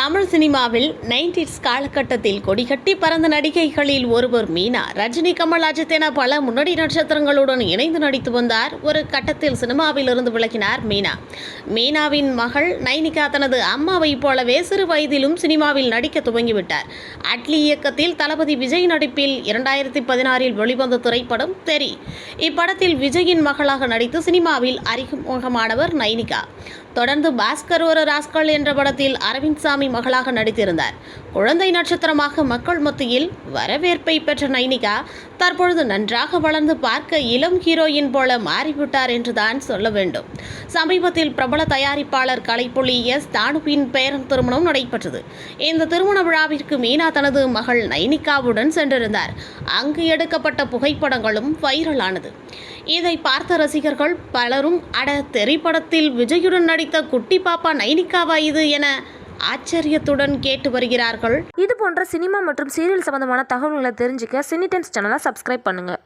தமிழ் சினிமாவில் நைன்டிஸ் காலகட்டத்தில் கொடிகட்டி பறந்த நடிகைகளில் ஒருவர் மீனா. ரஜினி கமல் அஜித் என பல முன்னணி நட்சத்திரங்களுடன் இணைந்து நடித்து வந்தார். ஒரு கட்டத்தில் சினிமாவில் இருந்து விலகினார் மீனா. மீனாவின் மகள் நைனிகா தனது அம்மாவைப் போலவே சிறு வயதிலும் சினிமாவில் நடிக்க துவங்கிவிட்டார். அட்லி இயக்கத்தில் தளபதி விஜய் நடிப்பில் இரண்டாயிரத்தி பதினாறில் வெளிவந்த திரைப்படம் தெரி. இப்படத்தில் விஜயின் மகளாக நடித்து சினிமாவில் அறிமுகமானவர் நைனிகா. தொடர்ந்து பாஸ்கர் ஒரு ராஸ்கல் என்ற படத்தில் அரவிந்த் சாமி மகளாக நடித்திருந்தார். குழந்தை நட்சத்திரமாக மக்கள் மத்தியில் வரவேற்பை பெற்ற நைனிகா தற்பொழுது நன்றாக வளர்ந்து பார்க்க இளம் ஹீரோயின் போல மாறிவிட்டார் என்றுதான் சொல்ல வேண்டும். சமீபத்தில் பிரபல தயாரிப்பாளர் கலைப்புலி எஸ். தானுவின் பேரன் திருமணம் நடைபெற்றது. இந்த திருமண விழாவிற்கு மீனா தனது மகள் நைனிகாவுடன் சென்றிருந்தார். அங்கு எடுக்கப்பட்ட புகைப்படங்களும் வைரலானது இதை பார்த்த ரசிகர்கள் பலரும் அட திரைப்படத்தில் விஜயுடன் நடித்த குட்டி பாப்பா நைனிகாவா இது என ஆச்சரியத்துடன் கேட்டு வருகிறார்கள். இது போன்ற சினிமா மற்றும் சீரியல் சம்பந்தமான தகவல்களை தெரிஞ்சுக்க சினி டைம்ஸ் சேனலை சப்ஸ்கிரைப் பண்ணுங்கள்